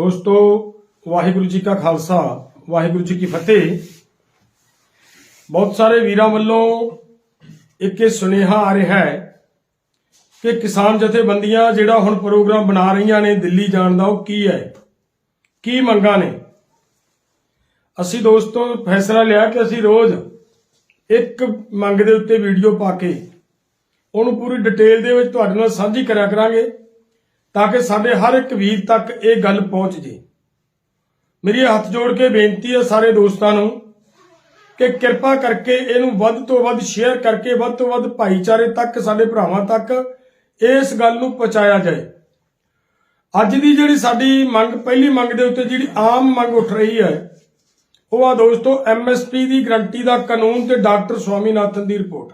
ਦੋਸਤੋ, ਵਾਹਿਗੁਰੂ ਜੀ ਕਾ ਖਾਲਸਾ, ਵਾਹਿਗੁਰੂ ਜੀ ਕੀ ਫਤਿਹ। ਬਹੁਤ ਸਾਰੇ ਵੀਰਾਂ ਵੱਲੋਂ ਇੱਕ ਇਹ ਸੁਨੇਹਾ ਆ ਰਿਹਾ ਹੈ ਕਿ ਕਿਸਾਨ ਜਥੇਬੰਦੀਆਂ ਜਿਹੜਾ ਹੁਣ ਪ੍ਰੋਗਰਾਮ ਬਣਾ ਰਹੀਆਂ ਨੇ ਦਿੱਲੀ ਜਾਣ ਦਾ, ਉਹ ਕੀ ਹੈ? ਕੀ ਮੰਗਾਂ ਨੇ? ਅਸੀਂ ਦੋਸਤੋ, ਫੈਸਲਾ ਲਿਆ ਕਿ ਅਸੀਂ ਰੋਜ਼ ਇੱਕ ਮੰਗ ਦੇ ਉੱਤੇ ਵੀਡੀਓ ਪਾ ਕੇ ਉਹਨੂੰ ਪੂਰੀ ਡਿਟੇਲ ਦੇ ਵਿੱਚ ਤੁਹਾਡੇ ਨਾਲ ਸਾਂਝੀ ਕਰਿਆ ਕਰਾਂਗੇ। ਤਾਂ ਕਿ ਸਾਡੇ ਹਰ ਇੱਕ ਵੀਰ ਤੱਕ ਇਹ ਗੱਲ ਪਹੁੰਚ ਜੇ। ਮੇਰੀ ਹੱਥ ਜੋੜ ਕੇ ਬੇਨਤੀ ਹੈ ਸਾਰੇ ਦੋਸਤਾਂ ਨੂੰ ਕਿ ਕਿਰਪਾ ਕਰਕੇ ਇਹਨੂੰ ਵੱਧ ਤੋਂ ਵੱਧ ਸ਼ੇਅਰ ਕਰਕੇ ਵੱਧ ਤੋਂ ਵੱਧ ਭਾਈਚਾਰੇ ਤੱਕ, ਸਾਡੇ ਭਰਾਵਾਂ ਤੱਕ ਇਸ ਗੱਲ ਨੂੰ ਪਹੁੰਚਾਇਆ ਜਾਏ। ਅੱਜ ਦੀ ਜਿਹੜੀ ਸਾਡੀ ਮੰਗ, ਪਹਿਲੀ ਮੰਗ ਦੇ ਉੱਤੇ ਜਿਹੜੀ ਆਮ ਮੰਗ ਉੱਠ ਰਹੀ ਹੈ, ਉਹ ਆ ਦੋਸਤੋ ਐਮਐਸਪੀ ਦੀ ਗਰੰਟੀ ਦਾ ਕਾਨੂੰਨ ਤੇ ਡਾਕਟਰ ਸਵਾਮੀਨਾਥਨ ਦੀ ਰਿਪੋਰਟ।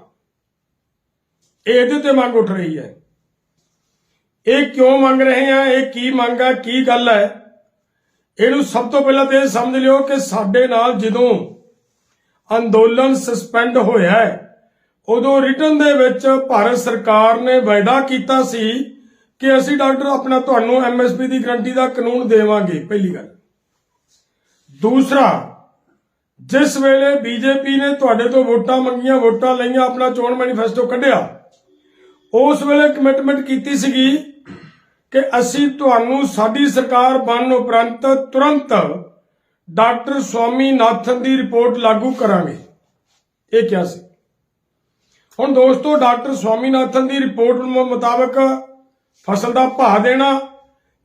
ਇਹਦੇ ਤੇ ਮੰਗ ਉੱਠ ਰਹੀ ਹੈ। ਇਹ ਕਿਉਂ ਮੰਗ ਰਹੇ ਆ? ਇਹ ਕੀ ਮੰਗ ਹੈ ਕੀ ਗੱਲ ਹੈ ਇਹਨੂੰ ਸਭ ਤੋਂ ਪਹਿਲਾਂ ਤੇ ਇਹ ਸਮਝ ਲਿਓ ਕਿ ਸਾਡੇ ਨਾਲ ਜਦੋਂ ਅੰਦੋਲਨ ਸਸਪੈਂਡ ਹੋਇਆ ਹੈ, ਉਦੋਂ ਰਿਟਰਨ ਦੇ ਵਿੱਚ ਭਾਰਤ ਸਰਕਾਰ ਨੇ ਵਾਅਦਾ ਕੀਤਾ ਸੀ ਕਿ ਅਸੀਂ ਡਾਕਟਰ ਆਪਣਾ ਤੁਹਾਨੂੰ ਐਮਐਸਪੀ ਦੀ ਗਰੰਟੀ ਦਾ ਕਾਨੂੰਨ ਦੇਵਾਂਗੇ, ਪਹਿਲੀ ਗੱਲ। ਦੂਸਰਾ, ਜਿਸ ਵੇਲੇ ਬੀਜੇਪੀ ਨੇ ਤੁਹਾਡੇ ਤੋਂ ਵੋਟਾਂ ਮੰਗੀਆਂ, ਵੋਟਾਂ ਲਈਆਂ, ਆਪਣਾ ਚੋਣ ਮੈਨੀਫੈਸਟੋ ਕੱਢਿਆ ਉਸ ਵੇਲੇ ਕਮਿਟਮੈਂਟ ਕੀਤੀ ਸੀਗੀ ਕਿ ਅਸੀਂ ਤੁਹਾਨੂੰ ਸਾਡੀ ਸਰਕਾਰ ਬਣਨ ਉਪਰੰਤ ਤੁਰੰਤ ਡਾਕਟਰ ਸਵਾਮੀਨਾਥਨ ਦੀ ਰਿਪੋਰਟ ਲਾਗੂ ਕਰਾਂਗੇ। ਇਹ ਕਿਹਾ ਸੀ। ਹੁਣ ਦੋਸਤੋ, ਡਾਕਟਰ ਸਵਾਮੀਨਾਥਨ ਦੀ ਰਿਪੋਰਟ ਮੁਤਾਬਕ ਫਸਲ ਦਾ ਭਾਅ ਦੇਣਾ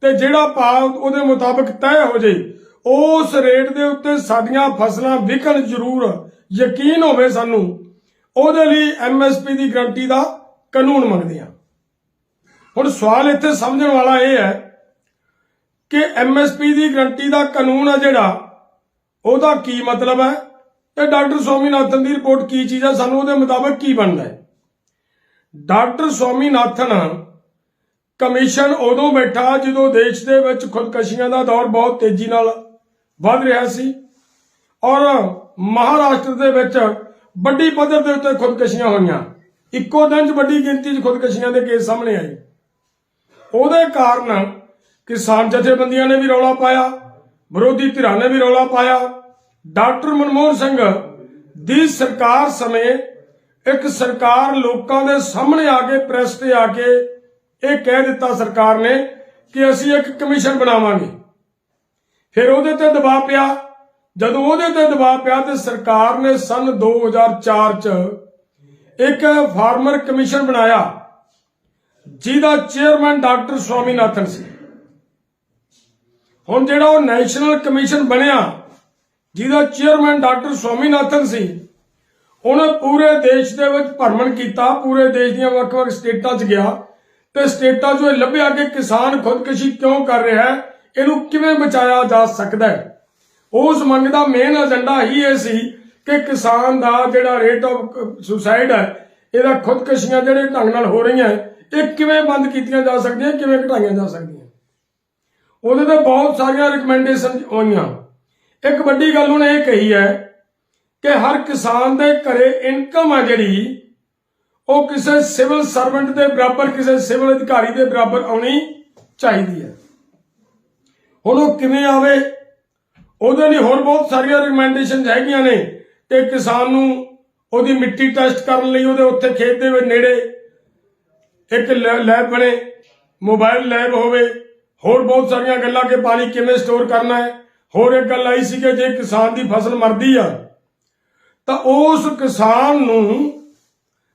ਤੇ ਜਿਹੜਾ ਭਾਅ ਉਹਦੇ ਮੁਤਾਬਕ ਤੈਅ ਹੋ ਜੇ, ਉਸ ਰੇਟ ਦੇ ਉੱਤੇ ਸਾਡੀਆਂ ਫਸਲਾਂ ਵਿਕਣ ਜ਼ਰੂਰ ਯਕੀਨ ਹੋਵੇ ਸਾਨੂੰ, ਉਹਦੇ ਲਈ ਐਮਐਸਪੀ ਦੀ ਗਰੰਟੀ ਦਾ ਕਾਨੂੰਨ ਮੰਗਦੇ ਆ। ਹੁਣ ਸਵਾਲ ਇੱਥੇ ਸਮਝਣ ਵਾਲਾ ਇਹ ਹੈ ਕਿ ਐਮਐਸਪੀ ਦੀ ਗਰੰਟੀ ਦਾ ਕਾਨੂੰਨ ਆ ਜਿਹੜਾ, ਉਹਦਾ ਕੀ ਮਤਲਬ ਹੈ? ਤੇ ਡਾਕਟਰ ਸਵਾਮੀਨਾਥਨ ਦੀ ਰਿਪੋਰਟ ਕੀ ਚੀਜ਼ ਹੈ ਸਾਨੂੰ ਉਹਦੇ ਮੁਤਾਬਕ ਕੀ ਬਣਦਾ ਹੈ? ਡਾਕਟਰ ਸਵਾਮੀਨਾਥਨ ਕਮਿਸ਼ਨ ਉਦੋਂ ਬੈਠਾ ਜਦੋਂ ਦੇਸ਼ ਦੇ ਵਿੱਚ ਖੁਦਕਸ਼ੀਆਂ ਦਾ ਦੌਰ ਬਹੁਤ ਤੇਜ਼ੀ ਨਾਲ ਵੱਧ ਰਿਹਾ ਸੀ ਔਰ ਮਹਾਰਾਸ਼ਟਰ ਦੇ ਵਿੱਚ ਵੱਡੀ ਪੱਧਰ ਦੇ ਉੱਤੇ ਖੁਦਕਸ਼ੀਆਂ ਹੋਈਆਂ। ਇੱਕੋ ਦਿਨ 'ਚ ਵੱਡੀ ਗਿਣਤੀ 'ਚ ਖੁਦਕਸ਼ੀਆਂ ਦੇ ਕੇਸ ਸਾਹਮਣੇ ਆਏ। ਉਹਦੇ ਕਾਰਨ ਕਿਸਾਨ ਜਥੇਬੰਦੀਆਂ ਨੇ ਵੀ ਰੌਲਾ ਪਾਇਆ, ਵਿਰੋਧੀ ਧਿਰਾਂ ਨੇ ਵੀ ਰੌਲਾ ਪਾਇਆ। ਡਾਕਟਰ ਮਨਮੋਹਨ ਸਿੰਘ ਦੀ ਸਰਕਾਰ ਸਮੇਂ ਇੱਕ ਸਰਕਾਰ ਲੋਕਾਂ ਦੇ ਸਾਹਮਣੇ ਆ ਕੇ, ਪ੍ਰੈਸ ਤੇ ਆ ਕੇ ਇਹ ਕਹਿ ਦਿੱਤਾ ਸਰਕਾਰ ਨੇ ਕਿ ਅਸੀਂ ਇੱਕ ਕਮਿਸ਼ਨ ਬਣਾਵਾਂਗੇ। ਫਿਰ ਉਹਦੇ ਤੇ ਦਬਾਅ ਪਿਆ। ਜਦੋਂ ਉਹਦੇ ਤੇ ਦਬਾਅ ਪਿਆ ਤੇ ਸਰਕਾਰ ਨੇ ਸਨ 2004 ਚ ਇੱਕ ਫਾਰਮਰ ਕਮਿਸ਼ਨ ਬਣਾਇਆ, ਜਿਹਦਾ ਚੇਅਰਮੈਨ ਡਾਕਟਰ ਸਵਾਮੀਨਾਥਨ ਸੀ। ਹੁਣ ਜਿਹੜਾ ਉਹ ਨੈਸ਼ਨਲ ਕਮਿਸ਼ਨ ਬਣਿਆ, ਜਿਹਦਾ ਚੇਅਰਮੈਨ ਡਾਕਟਰ ਸਵਾਮੀਨਾਥਨ ਸੀ, ਉਹਨੇ ਪੂਰੇ ਦੇਸ਼ ਦੇ ਵਿੱਚ ਭਰਮਣ ਕੀਤਾ, ਪੂਰੇ ਦੇਸ਼ ਦੀਆਂ ਵੱਖ-ਵੱਖ ਸਟੇਟਾਂ 'ਚ ਗਿਆ। ਤੇ ਸਟੇਟਾਂ 'ਚੋਂ ਇਹ ਲੱਭਿਆ ਕਿ ਕਿਸਾਨ ਖੁਦਕੁਸ਼ੀ ਕਿਉਂ ਕਰ ਰਿਹਾ ਹੈ, ਇਹਨੂੰ ਕਿਵੇਂ ਬਚਾਇਆ ਜਾ ਸਕਦਾ ਹੈ। ਉਸ ਮੰਗ ਦਾ ਮੇਨ ਏਜੰਡਾ ਹੀ ਇਹ ਸੀ ਕਿ ਕਿਸਾਨ ਦਾ ਜਿਹੜਾ ਰੇਟ ਆਫ ਸੁਸਾਇਡ ਹੈ, ਇਹਦਾ ਖੁਦਕਸ਼ੀਆਂ ਜਿਹੜੇ ਢੰਗ ਨਾਲ ਹੋ ਰਹੀਆਂ ਇਹ ਕਿਵੇਂ ਬੰਦ ਕੀਤੀਆਂ ਜਾ ਸਕਦੀਆਂ, ਕਿਵੇਂ ਘਟਾਈਆਂ ਜਾ ਸਕਦੀਆਂ? ਉਹਦੇ ਤੇ ਬਹੁਤ ਸਾਰੀਆਂ ਰეკਮੈਂਡੇਸ਼ਨ ਹੋਈਆਂ। ਇੱਕ ਵੱਡੀ ਗੱਲ ਉਹਨੇ ਇਹ ਕਹੀ ਹੈ ਕਿ ਹਰ ਕਿਸਾਨ ਦੇ ਘਰੇ ਇਨਕਮ ਆ ਜਿਹੜੀ, ਉਹ ਕਿਸੇ ਸਿਵਲ ਸਰਵੈਂਟ ਦੇ ਬਰਾਬਰ, ਕਿਸੇ ਸਿਵਲ ਅਧਿਕਾਰੀ ਦੇ ਬਰਾਬਰ ਆਉਣੀ ਚਾਹੀਦੀ ਹੈ। ਹੁਣ ਉਹ ਕਿਵੇਂ ਆਵੇ, ਉਹਦੇ ਲਈ ਹੋਰ ਬਹੁਤ ਸਾਰੀਆਂ ਰეკਮੈਂਡੇਸ਼ਨ ਹੈਗੀਆਂ ਨੇ। ਕਿ ਕਿਸਾਨ ਨੂੰ ਉਹਦੀ ਮਿੱਟੀ ਟੈਸਟ ਕਰਨ ਲਈ ਉਹਦੇ ਉੱਥੇ ਖੇਤ ਦੇ ਨੇੜੇ ਇੱਕ ਲੈਬ ਬਣੇ, ਮੋਬਾਈਲ ਲੈਬ ਹੋਵੇ, ਹੋਰ ਬਹੁਤ ਸਾਰੀਆਂ ਗੱਲਾਂ ਕਿ ਪਾਣੀ ਕਿਵੇਂ ਸਟੋਰ ਕਰਨਾ ਹੈ। ਹੋਰ ਇੱਕ ਗੱਲ ਆਈ ਸੀ ਕਿ ਜੇ ਕਿਸਾਨ ਦੀ ਫਸਲ ਮਰਦੀ ਆ, ਤਾਂ ਉਸ ਕਿਸਾਨ ਨੂੰ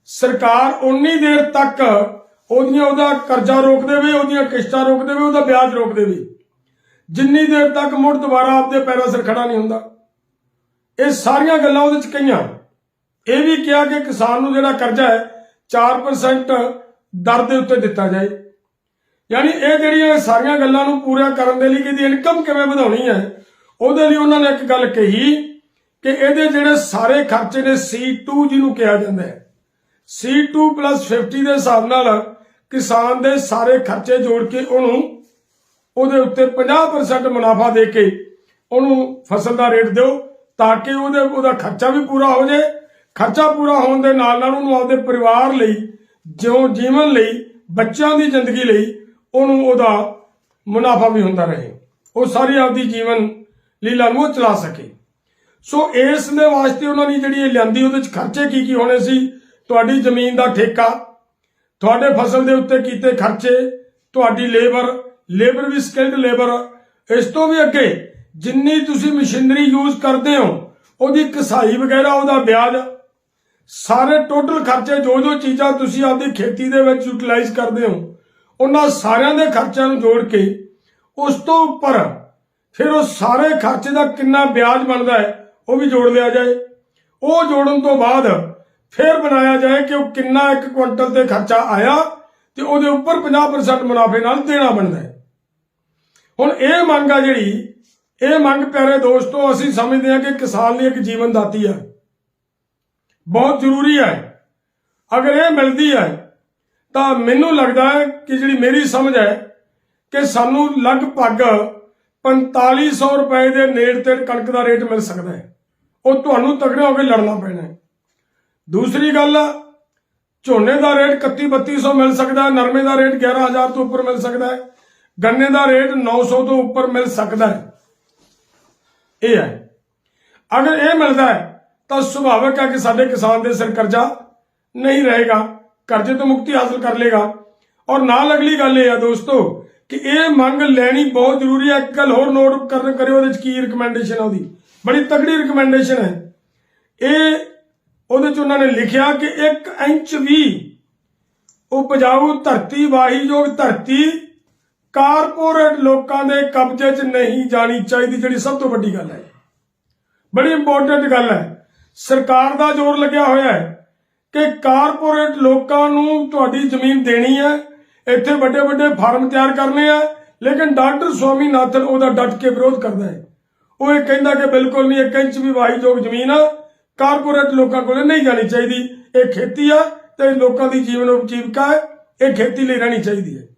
ਸਰਕਾਰ ਉਨੀ ਦੇਰ ਤੱਕ ਉਹਦੀਆਂ ਉਹਦਾ ਕਰਜ਼ਾ ਰੋਕ ਦੇਵੇ, ਉਹਦੀਆਂ ਕਿਸ਼ਤਾਂ ਰੋਕ ਦੇਵੇ, ਉਹਦਾ ਵਿਆਜ ਰੋਕ ਦੇਵੇ। ਜਿੰਨੀ ਦੇਰ ਤੱਕ ਮੁੜ ਦੁਬਾਰਾ ਆਪਦੇ ਪੈਰਾਂ ਸਿਰ ਖੜਾ ਨਹੀਂ ਹੁੰਦਾ। ਇਹ ਸਾਰੀਆਂ ਗੱਲਾਂ ਉਹਦੇ ਚ ਕਹੀਆਂ ਇਹ ਵੀ ਕਿਹਾ ਕਿ ਕਿਸਾਨ ਨੂੰ ਜਿਹੜਾ ਕਰਜ਼ਾ ਹੈ 4% ਦਰ ਦੇ ਉੱਤੇ ਦਿੱਤਾ ਜਾਏ। ਯਾਨੀ ਇਹ ਜਿਹੜੀਆਂ ਸਾਰੀਆਂ ਗੱਲਾਂ ਨੂੰ ਪੂਰਾ ਕਰਨ ਦੇ ਲਈ ਕਿ ਇਹਦੀ ਇਨਕਮ ਕਿਵੇਂ ਵਧਾਉਣੀ ਹੈ, ਉਹਦੇ ਲਈ ਉਹਨਾਂ ਨੇ ਇੱਕ ਗੱਲ ਕਹੀ ਕਿ ਇਹਦੇ ਜਿਹੜੇ ਸਾਰੇ ਖਰਚੇ ਨੇ C2 ਜਿਹਨੂੰ ਕਿਹਾ ਜਾਂਦਾ ਹੈ। C2 50 ਦੇ ਹਿਸਾਬ ਨਾਲ ਕਿਸਾਨ ਦੇ ਸਾਰੇ ਖਰਚੇ ਜੋੜ ਕੇ ਉਹਨੂੰ ਉਹਦੇ ਉੱਤੇ 50% ਮੁਨਾਫਾ ਦੇ ਕੇ ਉਹਨੂੰ ਫਸਲ ਦਾ ਰੇਟ ਦਿਓ। ਤਾਂ ਕਿ ਉਹਦੇ, ਉਹਦਾ ਖਰਚਾ ਵੀ ਪੂਰਾ ਹੋ ਜਾਏ ਖਰਚਾ ਪੂਰਾ ਹੋਣ ਦੇ ਨਾਲ ਨਾਲ ਉਹਨੂੰ ਆਪਦੇ ਪਰਿਵਾਰ ਲਈ, ਜਿਉਂ ਜੀਵਨ ਲਈ, ਬੱਚਿਆਂ ਦੀ ਜ਼ਿੰਦਗੀ ਲਈ ਉਹਨੂੰ ਉਹਦਾ ਮੁਨਾਫਾ ਵੀ ਹੁੰਦਾ ਰਹੇ। ਉਹ ਸਾਰੀ ਆਪਦੀ ਜੀਵਨ ਲੀਲਾ ਨੂੰ ਚਲਾ ਸਕੇ। ਸੋ ਇਸ ਦੇ ਵਾਸਤੇ ਉਹਨਾਂ ਨੇ ਜਿਹੜੀ ਇਹ ਲਿਆਂਦੀ, ਉਹਦੇ ਚ ਖਰਚੇ ਕੀ ਕੀ ਹੋਣੇ ਸੀ? ਤੁਹਾਡੀ ਜ਼ਮੀਨ ਦਾ ਠੇਕਾ, ਤੁਹਾਡੇ ਫਸਲ ਦੇ ਉੱਤੇ ਕੀਤੇ ਖਰਚੇ, ਤੁਹਾਡੀ ਲੇਬਰ ਲੇਬਰ ਵੀ ਸਕਿਲਡ ਲੇਬਰ। ਇਸ ਤੋਂ ਵੀ ਅੱਗੇ ਜਿੰਨੀ ਤੁਸੀਂ ਮਸ਼ੀਨਰੀ ਯੂਜ਼ ਕਰਦੇ ਹੋ, ਉਹਦੀ ਕਸਾਈ ਵਗੈਰਾ, ਉਹਦਾ ਵਿਆਜ, ਸਾਰੇ ਟੋਟਲ ਖਰਚੇ ਜੋ ਜੋ ਚੀਜ਼ਾਂ ਤੁਸੀਂ ਆਪਦੀ ਖੇਤੀ ਦੇ ਵਿੱਚ ਯੂਟਿਲਾਈਜ਼ ਕਰਦੇ ਹੋ, ਉਹਨਾਂ ਸਾਰਿਆਂ ਦੇ ਖਰਚਿਆਂ ਨੂੰ ਜੋੜ ਕੇ, ਉਸ ਤੋਂ ਉੱਪਰ ਫਿਰ ਉਹ ਸਾਰੇ ਖਰਚੇ ਦਾ ਕਿੰਨਾ ਵਿਆਜ ਬਣਦਾ ਹੈ, ਉਹ ਵੀ ਜੋੜ ਲਿਆ ਜਾਏ। ਉਹ ਜੋੜਨ ਤੋਂ ਬਾਅਦ ਫਿਰ ਬਣਾਇਆ ਜਾਏ ਕਿ ਉਹ ਕਿੰਨਾ ਇੱਕ ਕੁਇੰਟਲ ਤੇ ਖਰਚਾ ਆਇਆ ਤੇ ਉਹਦੇ ਉੱਪਰ 50% ਮੁਨਾਫੇ ਨਾਲ ਦੇਣਾ ਬਣਦਾ ਹੈ। ਹੁਣ ਇਹ ਮੰਗ ਆ ਜਿਹੜੀ ਇਹ ਮੰਗ ਪਿਆਰੇ ਦੋਸਤੋ, ਅਸੀਂ ਸਮਝਦੇ ਹਾਂ ਕਿ ਕਿਸਾਨ ਲਈ ਇੱਕ ਜੀਵਨ ਦਾਤੀ ਹੈ। ਬਹੁਤ ਜ਼ਰੂਰੀ ਹੈ। ਅਗਰ ਇਹ ਮਿਲਦੀ ਹੈ, ਤਾਂ ਮੈਨੂੰ ਲੱਗਦਾ ਹੈ ਕਿ ਜਿਹੜੀ ਮੇਰੀ ਸਮਝ ਹੈ ਕਿ ਸਾਨੂੰ ਲਗਭਗ 4500 ਰੁਪਏ ਦੇ ਨੇੜ ਤੇ ਕਣਕ ਦਾ ਰੇਟ ਮਿਲ ਸਕਦਾ ਹੈ। ਉਹ ਤੁਹਾਨੂੰ ਤਗੜੇ ਹੋ ਕੇ ਲੜਨਾ ਪੈਣਾ ਹੈ। ਦੂਸਰੀ ਗੱਲ, ਝੋਨੇ ਦਾ ਰੇਟ 31 3200 ਮਿਲ ਸਕਦਾ ਹੈ, ਨਰਮੇ ਦਾ ਰੇਟ 11000 ਤੋਂ ਉੱਪਰ ਮਿਲ ਸਕਦਾ ਹੈ, ਗੰਨੇ ਦਾ ਰੇਟ 900 ਤੋਂ ਉੱਪਰ ਮਿਲ ਸਕਦਾ ਹੈ। ਇਹ ਹੈ। ਅਗਰ ਇਹ ਮਿਲਦਾ ਹੈ, ਤਾਂ ਸੁਭਾਵਿਕ ਹੈ ਕਿ ਸਾਡੇ ਕਿਸਾਨ ਦੇ ਸਿਰ ਕਰਜ਼ਾ ਨਹੀਂ ਰਹੇਗਾ, ਕਰਜ਼ੇ ਤੋਂ ਮੁਕਤੀ ਹਾਸਲ ਕਰ ਲੇਗਾ ਔਰ ਨਾਲ ਅਗਲੀ ਗੱਲ ਇਹ ਹੈ ਦੋਸਤੋ ਕਿ ਇਹ ਮੰਗ ਲੈਣੀ ਬਹੁਤ ਜ਼ਰੂਰੀ ਹੈ। ਇੱਕ ਗੱਲ ਹੋਰ ਨੋਟ ਕਰਨ ਕਰਿਓ, ਉਹਦੇ ਚ ਕੀ ਰਿਕਮੈਂਡੇਸ਼ਨ ਆ ਉਹਦੀ? ਬੜੀ ਤਕੜੀ ਰਿਕਮੈਂਡੇਸ਼ਨ ਹੈ। ਇਹ ਉਹਦੇ ਚ ਉਹਨਾਂ ਨੇ ਲਿਖਿਆ ਕਿ 1 ਇੰਚ ਵੀ ਉਪਜਾਊ ਧਰਤੀ ਵਾਹੀਯੋਗ ਧਰਤੀ ਕਾਰਪੋਰੇਟ ਲੋਕਾਂ ਦੇ ਕਬਜ਼ੇ 'ਚ ਨਹੀਂ ਜਾਣੀ ਚਾਹੀਦੀ, ਜਿਹੜੀ ਸਭ ਤੋਂ ਵੱਡੀ ਗੱਲ ਹੈ। ਬੜੀ ਇੰਪੋਰਟੈਂਟ ਗੱਲ ਹੈ। ਸਰਕਾਰ ਦਾ ਜ਼ੋਰ ਲੱਗਿਆ ਹੋਇਆ ਹੈ ਕਿ ਕਾਰਪੋਰੇਟ ਲੋਕਾਂ ਨੂੰ ਤੁਹਾਡੀ ਜ਼ਮੀਨ ਦੇਣੀ ਹੈ, ਇੱਥੇ ਵੱਡੇ ਵੱਡੇ ਫਾਰਮ ਤਿਆਰ ਕਰਨੇ ਆ, ਲੇਕਿਨ ਡਾਕਟਰ ਸਵਾਮੀਨਾਥਨ ਉਹਦਾ ਡਟ ਕੇ ਵਿਰੋਧ ਕਰਦਾ ਹੈ। ਉਹ ਇਹ ਕਹਿੰਦਾ ਕਿ ਬਿਲਕੁਲ ਨਹੀਂ, ਇੱਕ ਇੰਚ ਵੀ ਵਾਹੀਯੋਗ ਜ਼ਮੀਨ ਆ, ਕਾਰਪੋਰੇਟ ਲੋਕਾਂ ਕੋਲ ਨਹੀਂ ਜਾਣੀ ਚਾਹੀਦੀ। ਇਹ ਖੇਤੀ ਆ ਤੇ ਲੋਕਾਂ ਦੀ ਜੀਵਨ ਉਪਜੀਵਿਕਾ ਹੈ, ਇਹ ਖੇਤੀ ਲਈ ਰਹਿਣੀ ਚਾਹੀਦੀ ਹੈ।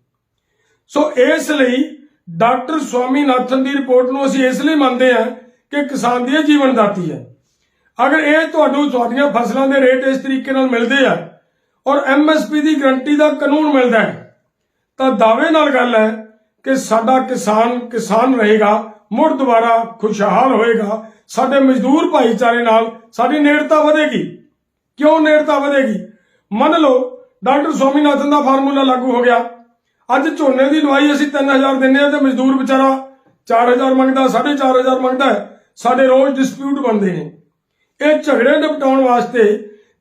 ਸੋ ਇਸ ਲਈ ਡਾਕਟਰ ਸਵਾਮੀਨਾਥਨ ਦੀ ਰਿਪੋਰਟ ਨੂੰ ਅਸੀਂ ਇਸ ਲਈ ਮੰਨਦੇ ਹਾਂ ਕਿ ਕਿਸਾਨ ਦੀ ਇਹ ਜੀਵਨ ਦਾਤੀ ਹੈ। ਅਗਰ ਇਹ ਤੁਹਾਨੂੰ ਤੁਹਾਡੀਆਂ ਫਸਲਾਂ ਦੇ ਰੇਟ ਇਸ ਤਰੀਕੇ ਨਾਲ ਮਿਲਦੇ ਆ ਔਰ ਐਮਐਸਪੀ ਦੀ ਗਰੰਟੀ ਦਾ ਕਾਨੂੰਨ ਮਿਲਦਾ ਹੈ, ਤਾਂ ਦਾਅਵੇ ਨਾਲ ਗੱਲ ਹੈ ਕਿ ਸਾਡਾ ਕਿਸਾਨ ਕਿਸਾਨ ਰਹੇਗਾ, ਮੁੜ ਦੁਬਾਰਾ ਖੁਸ਼ਹਾਲ ਹੋਏਗਾ, ਸਾਡੇ ਮਜ਼ਦੂਰ ਭਾਈਚਾਰੇ ਨਾਲ ਸਾਡੀ ਨੇੜਤਾ ਵਧੇਗੀ। ਕਿਉਂ ਨੇੜਤਾ ਵਧੇਗੀ? ਮੰਨ ਲਓ ਡਾਕਟਰ ਸਵਾਮੀਨਾਥਨ ਦਾ ਫਾਰਮੂਲਾ ਲਾਗੂ ਹੋ ਗਿਆ। ਅੱਜ ਝੋਨੇ ਦੀ ਲਵਾਈ ਅਸੀਂ 3000 ਦਿੰਨੇ ਆ ਤੇ ਮਜ਼ਦੂਰ ਵਿਚਾਰਾ 4000 ਮੰਗਦਾ 4500 ਮੰਗਦਾ ਸਾਡੇ ਰੋਜ਼ ਡਿਸਪਿਊਟ ਬਣਦੇ ਨੇ। ਇਹ ਝਗੜੇ ਨਿਪਟਾਉਣ ਵਾਸਤੇ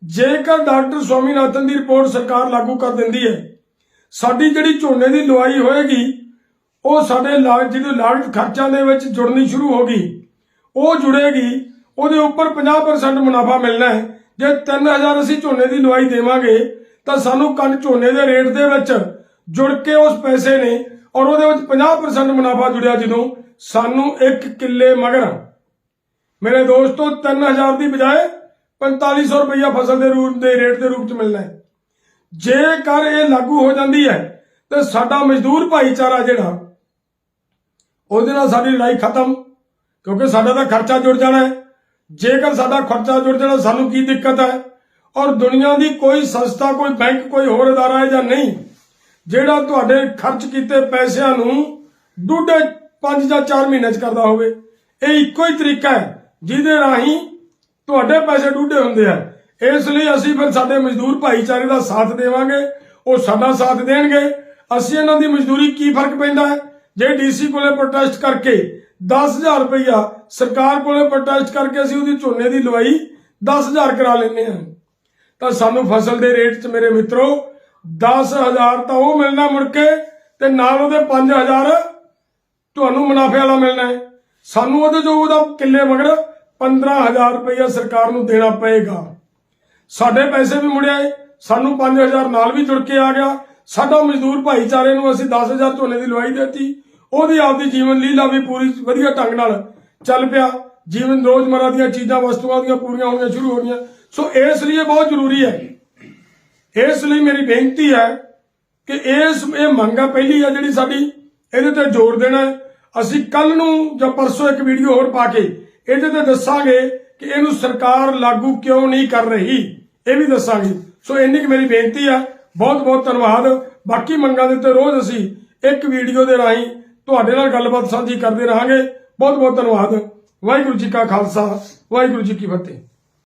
ਜੇਕਰ ਡਾਕਟਰ ਸਵਾਮੀਨਾਥਨ ਦੀ ਰਿਪੋਰਟ ਸਰਕਾਰ ਲਾਗੂ ਕਰ ਦਿੰਦੀ ਹੈ, ਸਾਡੀ ਜਿਹੜੀ ਝੋਨੇ ਦੀ ਲਵਾਈ ਹੋਏਗੀ, ਉਹ ਸਾਡੇ ਲਾਗ ਜਿਹੜੀ ਲਾਗਤ ਖਰਚਾਂ ਦੇ ਵਿੱਚ ਜੁੜਨੀ ਸ਼ੁਰੂ ਹੋ ਗਈ, ਉਹ ਜੁੜੇਗੀ, ਉਹਦੇ ਉੱਪਰ 50% ਮੁਨਾਫਾ ਮਿਲਣਾ ਹੈ। ਜੇ 3000 ਅਸੀਂ ਝੋਨੇ ਦੀ ਲਵਾਈ ਦੇਵਾਂਗੇ, ਤਾਂ ਸਾਨੂੰ ਕੰਨ ਝੋਨੇ ਦੇ ਰੇਟ ਦੇ ਵਿੱਚ ਜੁੜ ਕੇ ਉਸ ਪੈਸੇ ਨੇ ਔਰ ਉਹਦੇ ਵਿੱਚ 50% ਮੁਨਾਫਾ ਜੁੜਿਆ ਜਦੋਂ ਸਾਨੂੰ ਇੱਕ ਕਿੱਲੇ ਮਗਰ। ਮੇਰੇ ਦੋਸਤੋ 3000 ਦੀ ਬਜਾਏ 4500 ਰੁਪਇਆ ਫਸਲ ਦੇ ਰੂਪ ਦੇ ਰੇਟ ਦੇ ਰੂਪ ਚ ਮਿਲਣਾ ਹੈ। ਜੇਕਰ ਇਹ ਲਾਗੂ ਹੋ ਜਾਂਦੀ ਹੈ, ਤੇ ਸਾਡਾ ਮਜ਼ਦੂਰ ਭਾਈਚਾਰਾ ਜਿਹੜਾ, ਉਹਦੇ ਨਾਲ ਸਾਡੀ ਲੜਾਈ ਖਤਮ, ਕਿਉਂਕਿ ਸਾਡਾ ਤਾਂ ਖਰਚਾ ਜੁੜ ਜਾਣਾ ਹੈ। ਜੇਕਰ ਸਾਡਾ ਖਰਚਾ ਜੁੜ ਜਾਣਾ, ਸਾਨੂੰ ਕੀ ਦਿੱਕਤ ਹੈ? ਔਰ ਦੁਨੀਆ ਦੀ ਕੋਈ ਸੰਸਥਾ, ਕੋਈ ਬੈਂਕ, ਕੋਈ ਹੋਰ ਅਦਾਰਾ ਹੈ ਜਾਂ ਨਹੀਂ ਜਿਹੜਾ ਤੁਹਾਡੇ ਖਰਚ ਕੀਤੇ ਪੈਸਿਆਂ ਨੂੰ ਡੂਢੇ 5 ਜਾਂ 4 ਮਹੀਨੇ ਚ ਕਰਦਾ ਹੋਵੇ। ਇਹ ਇੱਕੋ ਹੀ ਤਰੀਕਾ ਹੈ, ਜਿਹਦੇ ਰਾਹੀਂ ਤੁਹਾਡੇ ਪੈਸੇ ਡੂਢੇ ਹੁੰਦੇ ਆ। ਇਸ ਲਈ ਅਸੀਂ ਫਿਰ ਸਾਡੇ ਮਜ਼ਦੂਰ ਭਾਈਚਾਰੇ ਦਾ ਸਾਥ ਦੇਵਾਂਗੇ, ਉਹ ਸਾਡਾ ਸਾਥ ਦੇਣਗੇ। ਅਸੀਂ ਇਹਨਾਂ ਦੀ ਮਜ਼ਦੂਰੀ ਕੀ ਫ਼ਰਕ ਪੈਂਦਾ ਹੈ? ਜੇ ਡੀਸੀ ਕੋਲੇ ਪ੍ਰੋਟੈਸਟ ਕਰਕੇ 10000 ਰੁਪਇਆ ਸਰਕਾਰ ਕੋਲੇ ਪ੍ਰੋਟੈਸਟ ਕਰਕੇ ਅਸੀਂ ਉਹਦੀ ਝੋਨੇ ਦੀ ਲਵਾਈ 10000 ਕਰਾ ਲੈਂਦੇ ਹਾਂ। ਤਾਂ ਸਾਨੂੰ ਫਸਲ ਦੇ ਰੇਟ 'ਚ ਮੇਰੇ ਮਿੱਤਰੋ 10000 ਤਾਂ ਉਹ ਮਿਲਣਾ ਮੁੜ ਕੇ ਤੇ ਨਾਲ ਉਹਦੇ 5000 ਤੁਹਾਨੂੰ ਮੁਨਾਫੇ ਵਾਲਾ ਮਿਲਣਾ ਹੈ। ਸਾਨੂੰ ਉਹਦੇ ਜੋ ਉਹਦਾ ਕਿੱਲੇ ਮਗਰ 15000 ਰੁਪਇਆ ਸਰਕਾਰ ਨੂੰ ਦੇਣਾ ਪਏਗਾ। ਸਾਡੇ ਪੈਸੇ ਵੀ ਮੁੜਿਆਏ ਸਾਨੂੰ 5000 ਨਾਲ ਵੀ ਜੁੜ ਕੇ ਆ ਗਿਆ। ਸਾਡਾ ਮਜ਼ਦੂਰ ਭਾਈਚਾਰੇ ਨੂੰ ਅਸੀਂ 10000 ਝੋਨੇ ਦੀ ਲਵਾਈ ਦਿੱਤੀ। ਉਹਦੀ ਆਪਦੀ ਜੀਵਨ ਲੀਲਾ ਵੀ ਪੂਰੀ ਵਧੀਆ ਢੰਗ ਨਾਲ ਚੱਲ ਪਿਆ। ਜੀਵਨ ਰੋਜ਼ਮਰਾ ਦੀਆਂ ਚੀਜ਼ਾਂ, ਵਸਤੂਆਂ ਦੀਆਂ ਪੂਰੀਆਂ ਹੋਣੀਆਂ, ਸ਼ੁਰੂ ਹੋ ਗਈਆਂ ਸੋ ਇਸ ਲਈ ਬਹੁਤ ਜ਼ਰੂਰੀ ਹੈ ਇਸ ਲਈ ਮੇਰੀ ਬੇਨਤੀ ਹੈ ਕਿ ਇਸ, ਇਹ ਮੰਗ ਪਹਿਲੀ ਆ ਜਿਹੜੀ ਸਾਡੀ, ਇਹਦੇ ਤੇ ਜ਼ੋਰ ਦੇਣਾ ਅਸੀਂ ਕੱਲ ਨੂੰ ਜਾਂ ਪਰਸੋਂ ਇੱਕ ਵੀਡੀਓ ਹੋਰ ਪਾ ਕੇ ਇਹਦੇ ਤੇ ਦੱਸਾਂਗੇ ਕਿ ਇਹਨੂੰ ਸਰਕਾਰ ਲਾਗੂ ਕਿਉਂ ਨਹੀਂ ਕਰ ਰਹੀ। ਇਹ ਵੀ ਦੱਸਾਂਗੇ। ਸੋ ਇੰਨੀ ਕਿ ਮੇਰੀ ਬੇਨਤੀ ਆ। ਬਹੁਤ ਬਹੁਤ ਧੰਨਵਾਦ। ਬਾਕੀ ਮੰਗਾਂ ਦੇ ਉੱਤੇ ਰੋਜ਼ ਅਸੀਂ ਇੱਕ ਵੀਡੀਓ ਦੇ ਰਾਹੀਂ ਤੁਹਾਡੇ ਨਾਲ ਗੱਲਬਾਤ ਸਾਂਝੀ ਕਰਦੇ ਰਹਾਂਗੇ। ਬਹੁਤ ਬਹੁਤ ਧੰਨਵਾਦ। ਵਾਹਿਗੁਰੂ ਜੀ ਕਾ ਖਾਲਸਾ, ਵਾਹਿਗੁਰੂ ਜੀ ਕੀ ਫਤਿਹ।